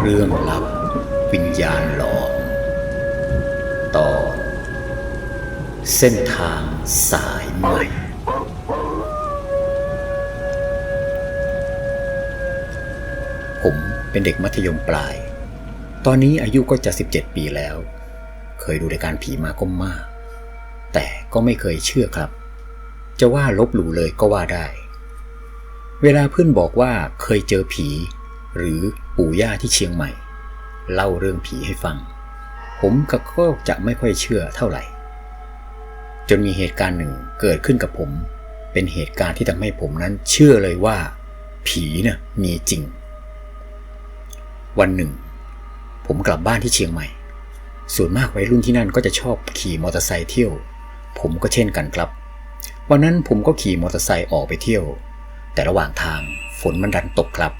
เรื่องลับวิญญาณหลอนต่อ เส้นทางสายใหม่ ผมเป็นเด็กมัธยมปลาย ตอนนี้อายุก็จะ 17 ปีแล้ว เคยดูรายการผีมาก็มาก แต่ก็ไม่เคยเชื่อครับ จะว่าลบหลู่เลยก็ว่าได้ เวลาเพื่อนบอกว่าเคยเจอผี หรือปู่ย่าที่เชียงใหม่ เล่าเรื่องผีให้ฟัง ผมก็จะไม่ค่อยเชื่อเท่าไหร่ จนมีเหตุการณ์หนึ่งเกิดขึ้นกับผม เป็นเหตุการณ์ที่ทำให้ผมนั้นเชื่อเลยว่า ผีน่ะมีจริง วันหนึ่ง ผมกลับบ้านที่เชียงใหม่ ส่วนมากวัยรุ่นที่นั่นก็จะชอบขี่มอเตอร์ไซค์เที่ยว ผมก็เช่นกันครับ วันนั้นผมก็ขี่มอเตอร์ไซค์ออกไปเที่ยว แต่ระหว่างทางฝนมันดันตกครับ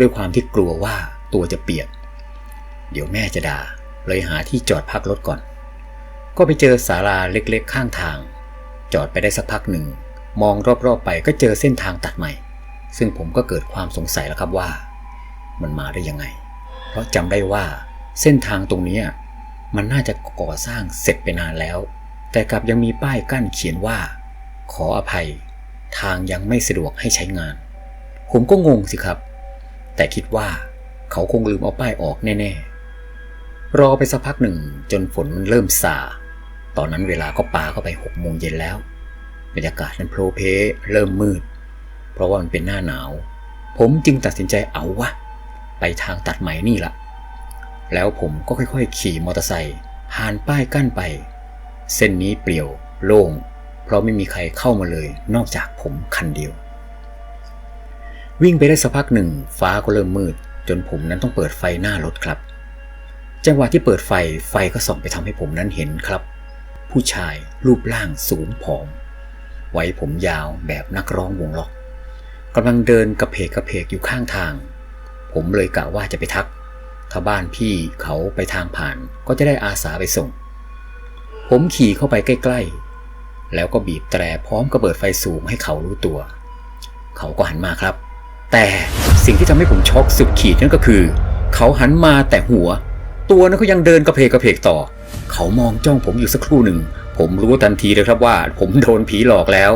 ด้วยความที่กลัวว่าตัวจะเปียก เดี๋ยวแม่จะด่า เลยหาที่จอดพักรถก่อน ก็ไปเจอศาลาเล็กๆ ข้างทาง จอดไปได้สักพักหนึ่ง มองรอบๆไปก็เจอเส้นทางตัดใหม่ ซึ่งผมก็เกิดความสงสัยแล้วครับว่า มันมาได้ยังไง เพราะจำได้ว่าเส้นทางตรงนี้มันน่าจะก่อสร้างเสร็จไปนานแล้ว แต่กลับยังมีป้ายกั้นเขียนว่า ขออภัย ทางยังไม่สะดวกให้ใช้งาน ผมก็งงสิครับ แต่คิดว่าเขาคงลืมเอาป้ายออกแน่ๆ รอไปสักพักหนึ่งจนฝนมันเริ่มซาตอนนั้นเวลาก็ปาเข้าไปหกโมงเย็นแล้ว บรรยากาศนั้นโพลเพเริ่มมืด เพราะว่ามันเป็นหน้าหนาว ผมจึงตัดสินใจเอาวะ ไปทางตัดใหม่นี่ละแล้วผมก็ค่อยๆ ขี่มอเตอร์ไซค์ผ่านป้ายกั้นไป เส้นนี้เปลี่ยวโล่ง เพราะไม่มีใครเข้ามาเลยนอกจากผมคันเดียว วิ่งไปได้สักพักหนึ่ง ฟ้าก็เริ่มมืด จนผมนั้นต้องเปิดไฟหน้ารถครับ จังหวะที่เปิดไฟไฟก็ส่องไปทำให้ผมนั้นเห็นครับ ผู้ชายรูปร่างสูงผอม ไว้ผมยาวแบบนักร้องวงล็อกกำลังเดินกระเพกกระเพกอยู่ข้างทาง ผมเลยกะว่าจะไปทัก ถ้าบ้านพี่เขาไปทางผ่านก็จะได้อาสาไปส่ง ผมขี่เข้าไปใกล้ๆ แล้วก็บีบแตรพร้อมกับเปิดไฟสูงให้เขารู้ตัว เขาก็หันมาครับ แต่สิ่งที่ทำให้ผมช็อกสุดขีดนั่นก็คือ เขาหันมาแต่หัว ตัวนั้นก็ยังเดินกระเพกกระเพกต่อ เขามองจ้องผมอยู่สักครู่หนึ่ง ผมรู้ทันทีเลยครับว่า ผมโดนผีหลอกแล้ว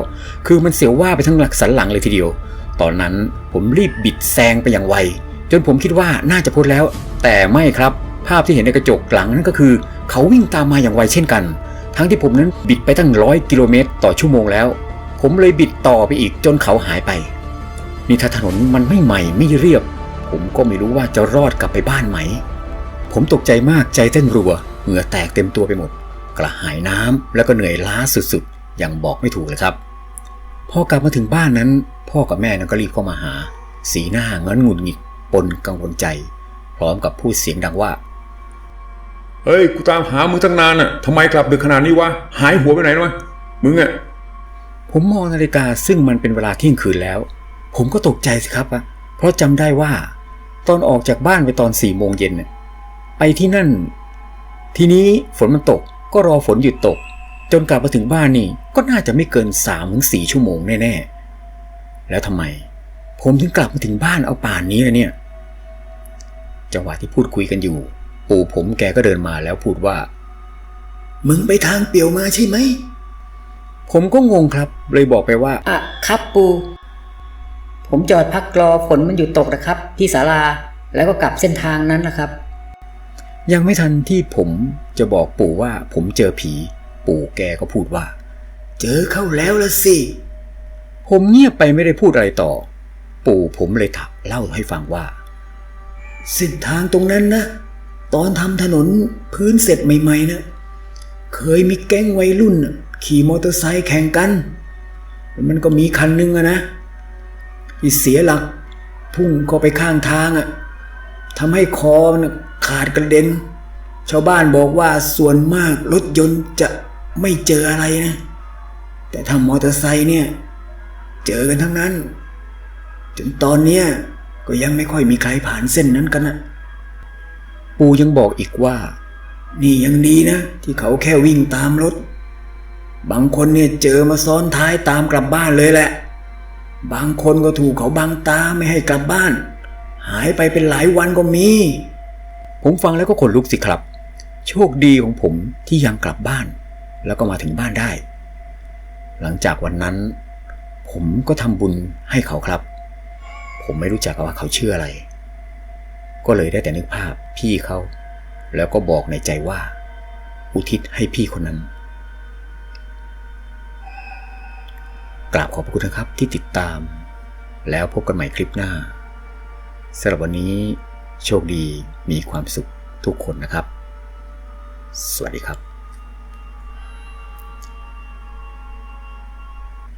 คือมันเสียวว่าไปทั้งหลักสันหลังเลยทีเดียว ตอนนั้นผมรีบบิดแซงไปอย่างไว จนผมคิดว่าน่าจะพ้นแล้ว แต่ไม่ครับ ภาพที่เห็นในกระจกหลังนั่นก็คือ เขาวิ่งตามมาอย่างไวเช่นกัน ทั้งที่ผมนั้นบิดไปตั้งร้อยกิโลเมตรต่อชั่วโมงแล้ว ผมเลยบิดต่อไปอีกจนเขาหายไป นี่ถ้าถนนมันไม่ใหม่ไม่เรียบ ผมก็ไม่รู้ว่าจะรอดกลับไปบ้านไหม ผมตกใจมากใจเต้นรัว เหงื่อแตกเต็มตัวไปหมด กระหายน้ำแล้วก็เหนื่อยล้าสุดๆ อย่างบอกไม่ถูกเลยครับ พอกลับมาถึงบ้านนั้น พ่อกับแม่นั้นก็รีบเข้ามาหา สีหน้าเงินหงุดหงิดปนกังวลใจ พร้อมกับพูดเสียงดังว่า เฮ้ย กูตามหามึงตั้งนานอะทำไมกลับดึกขนาดนี้วะ หายหัวไปไหนวะมึงอะผมมองนาฬิกาซึ่งมันเป็นเวลาเที่ยงคืนแล้ว ผมก็ตกใจสิครับอะเพราะจำได้ว่า ตอนออกจากบ้านไปตอนสี่โมงเย็นน่ะไปที่นั่น ทีนี้ฝนมันตกก็รอฝนหยุดตก จนกลับมาถึงบ้านนี่ก็น่าจะไม่เกินสามถึงสี่ชั่วโมงแน่ๆ แล้วทำไม ผมถึงกลับมาถึงบ้านเอาป่านนี้เลยเนี่ย จังหวะที่พูดคุยกันอยู่ ปู่ผมแกก็เดินมาแล้วพูดว่า มึงไปทางเปี่ยวมาใช่ไหม ผมก็งงครับ เลยบอกไปว่าอะครับปู่ ผมจอดพักรอฝนมันหยุดตกนะครับ ที่ศาลาแล้วก็กลับเส้นทางนั้นนะครับ ยังไม่ทันที่ผมจะบอกปู่ว่าผมเจอผี ปู่แกก็พูดว่า เจอเข้าแล้วละสิ ผมเงียบไปไม่ได้พูดอะไรต่อ ปู่ผมเลยถักเล่าให้ฟังว่า เส้นทางตรงนั้นนะ ตอนทำถนนพื้นเสร็จใหม่ๆนะเคยมีแก๊งวัยรุ่นน่ะขี่มอเตอร์ไซค์แข่งกัน มันก็มีคันนึงอะนะ ที่เสียหลัก พุ่งเข้าไปข้างทางอะทำให้คอมันขาดกระเด็น ชาวบ้านบอกว่าส่วนมากรถยนต์จะไม่เจออะไรนะ แต่ถ้ามอเตอร์ไซค์เนี่ย เจอกันทั้งนั้น จนตอนเนี้ยก็ยังไม่ค่อยมีใครผ่านเส้นนั้นกันนะปูยังบอกอีกว่า นี่ยังดีนะ ที่เขาแค่วิ่งตามรถ บางคนเนี่ยเจอมาซ้อนท้ายตามกลับบ้านเลยแหละ บางคนก็ถูกเขาบังตาไม่ให้กลับบ้าน หายไปเป็นหลายวันก็มี ผมฟังแล้วก็ขนลุกสิครับ โชคดีของผมที่ยังกลับบ้าน แล้วก็มาถึงบ้านได้ หลังจากวันนั้น ผมก็ทำบุญให้เขาครับ ผมไม่รู้จักว่าเขาชื่ออะไร ก็เลยได้แต่นึกภาพพี่เขา แล้วก็บอกในใจว่า อุทิศให้พี่คนนั้น กราบขอบพระคุณนะครับที่ติดตาม แล้วพบกันใหม่คลิปหน้าสำหรับวันนี้โชคดีมีความสุขทุกคนนะครับ สวัสดีครับ